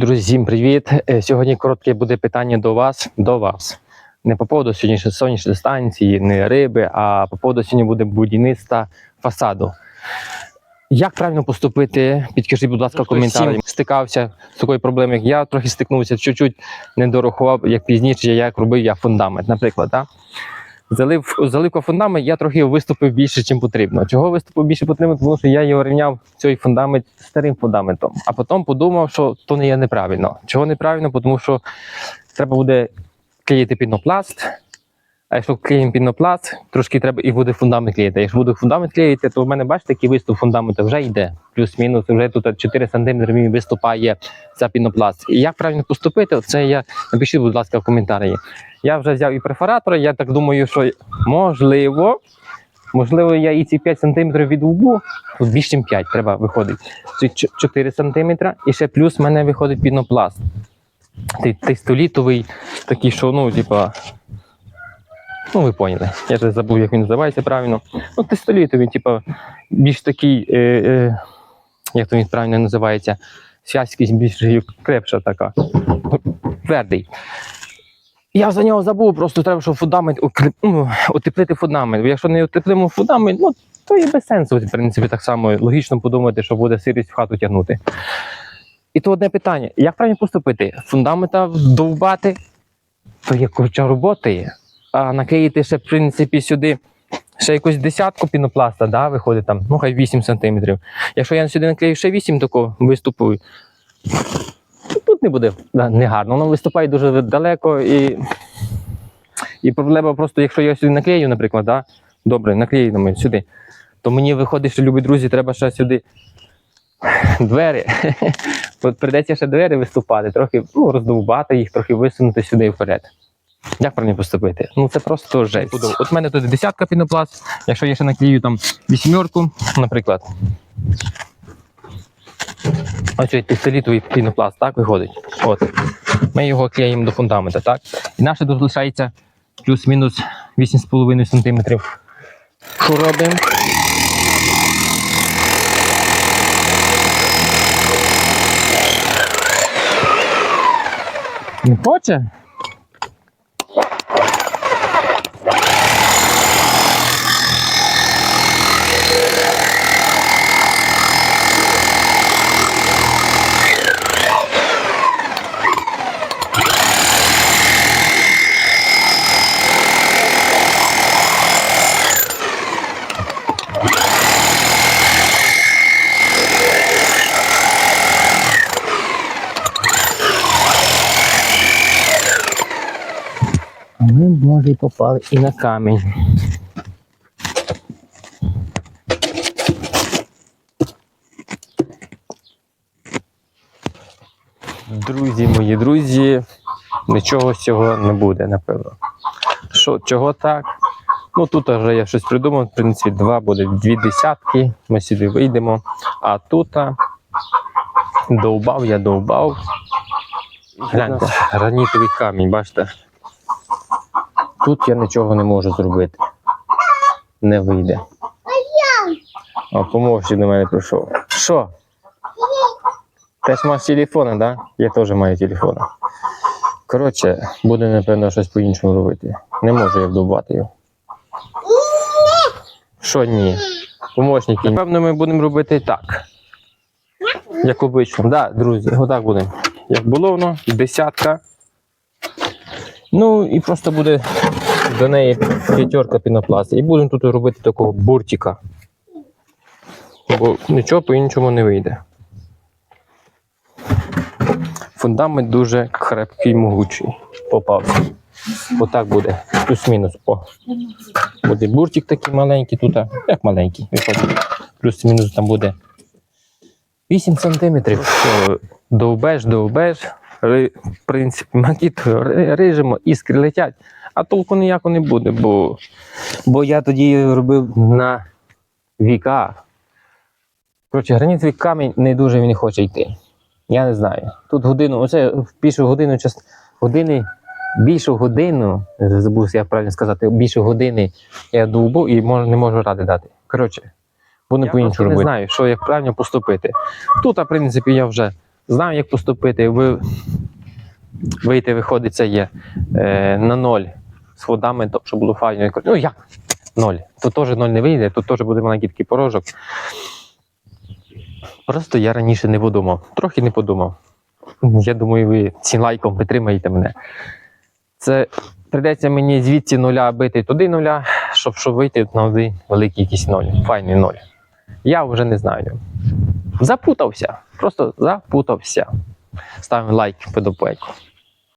Друзі, всім привіт! Е, Сьогодні коротке буде питання до вас. До вас. Не по поводу сьогоднішньої сонячної станції, не риби, а по поводу сьогодні буде будівництва фасаду. Як правильно поступити? Підкажіть, будь ласка, коментарі. Стикався з такою проблемою, як я трохи стикнувся, чуть-чуть не дорахував, як пізніше, як робив я фундамент, наприклад. Да? Залив, заливка фундамент, я трохи виступив більше, ніж потрібно. Чого виступив більше потрібно? Тому що я його рівняв цей фундамент старим фундаментом. А потім подумав, що то не є неправильно. Чого неправильно? Тому що треба буде клеїти пінопласт. А якщо клеїмо пінопласт, трошки треба і буде фундамент клеїти. Якщо буду фундамент клеїти, то в мене, бачите, який виступ фундаменту вже йде. Плюс-мінус, вже тут 4 см виступає за пінопласт. І як правильно поступити, це я напишіть, будь ласка, в коментарі. Я вже взяв і перфоратор, я так думаю, що можливо, можливо, я і ці 5 см від лбу, більше, ніж 5 треба виходить. Це 4 см, і ще плюс в мене виходить пінопласт. Той тестолітовий, такий, що, ну, типа. Ну, ви поняли. Я вже забув, як він називається правильно. Ну, тестолітовий, типа, більш такий, е, е, як то він правильно називається, зв'язкість більш крепша така. Твердий. Я за нього забув, просто треба, щоб фундамент ну, утеплити фундамент. Якщо не утеплимо фундамент, ну то і без сенсу, в принципі, так само логічно подумати, що буде сирість в хату тягнути. І то одне питання: як правильно поступити? Фундамента вдовбати, то є куча роботи є. А наклеїти ще, в принципі, сюди ще якусь десятку пінопласта, да, виходить там, ну хай 8 см. Якщо я сюди наклею ще 8 такого виступу, тут не буде негарно. Воно виступає дуже далеко і. І проблема просто, якщо я сюди наклею, наприклад, да, добре, наклеїмо сюди, то мені виходить, що любі друзі, треба ще сюди двері. От прийдеться ще двері виступати, трохи ну, роздовбати їх, трохи висунути сюди і вперед. Як про правильно поступити? Ну це просто жесть. От в мене тут десятка пінопласт, якщо я ще наклею там вісьмерку, наприклад. Ось цей пістолітовий пінопласт, так виходить. От. Ми його клеїмо до фундамента, так? І наше тут лишається плюс-мінус 8,5 см. Що робимо? Не хоче? Ми, може, і попали і на камінь. Друзі, мої друзі, нічого з цього не буде, напевно. Що, чого так? Ну тут вже я щось придумав, в принципі, два буде дві десятки. Ми сюди вийдемо. А тут довбав, я довбав. Гляньте, гранітовий камінь, бачите? Тут я нічого не можу зробити. Не вийде. А помовчи до мене прийшов. Що? Теж маєш телефона, да? Я теж маю телефона. Коротше, буде, напевно, щось по-іншому робити. Не можу я вдовбати його. Що ні? Помощники. Напевно, ми будемо робити так. Як обично. Да, друзі, отак будемо. Як було воно, десятка. Ну і просто буде до неї п'ятерка пінопласт. І будемо тут робити такого буртика. Бо нічого по-іншому не вийде. Фундамент дуже крепкий, могучий. Попався. Отак буде. Плюс-мінус. О. Буде буртик такий маленький тут. Як маленький. Плюс-мінус там буде 8 сантиметрів. Що, Довбеш, В принципі, макіт рижемо, іскри летять, а толку ніякого не буде, бо, бо я тоді робив на віках. Коротше, гранітовий камінь не дуже він хоче йти. Я не знаю. Тут годину, оце більшу годину час години, більшу годину, забувся як правильно сказати, більше години я довбу і мож, не можу ради дати. Коротше, буду Я по-іншому робити. не Не знаю, що як правильно поступити. Тут, в принципі, я вже знаю, як поступити. Ви, вийти, виходить, це є е, на ноль з ходами, щоб було файно. Ну як? Ноль. Тут теж ноль не вийде, тут теж буде маленький такий порожок. Просто я раніше не подумав. Трохи не подумав. Я думаю, ви цим лайком підтримаєте мене. Це прийдеться мені звідси нуля бити туди нуля, щоб, щоб вийти на один великий якийсь ноль, файний ноль. Я вже не знаю. Запутався. Просто запутався. Ставимо лайк, подобайку.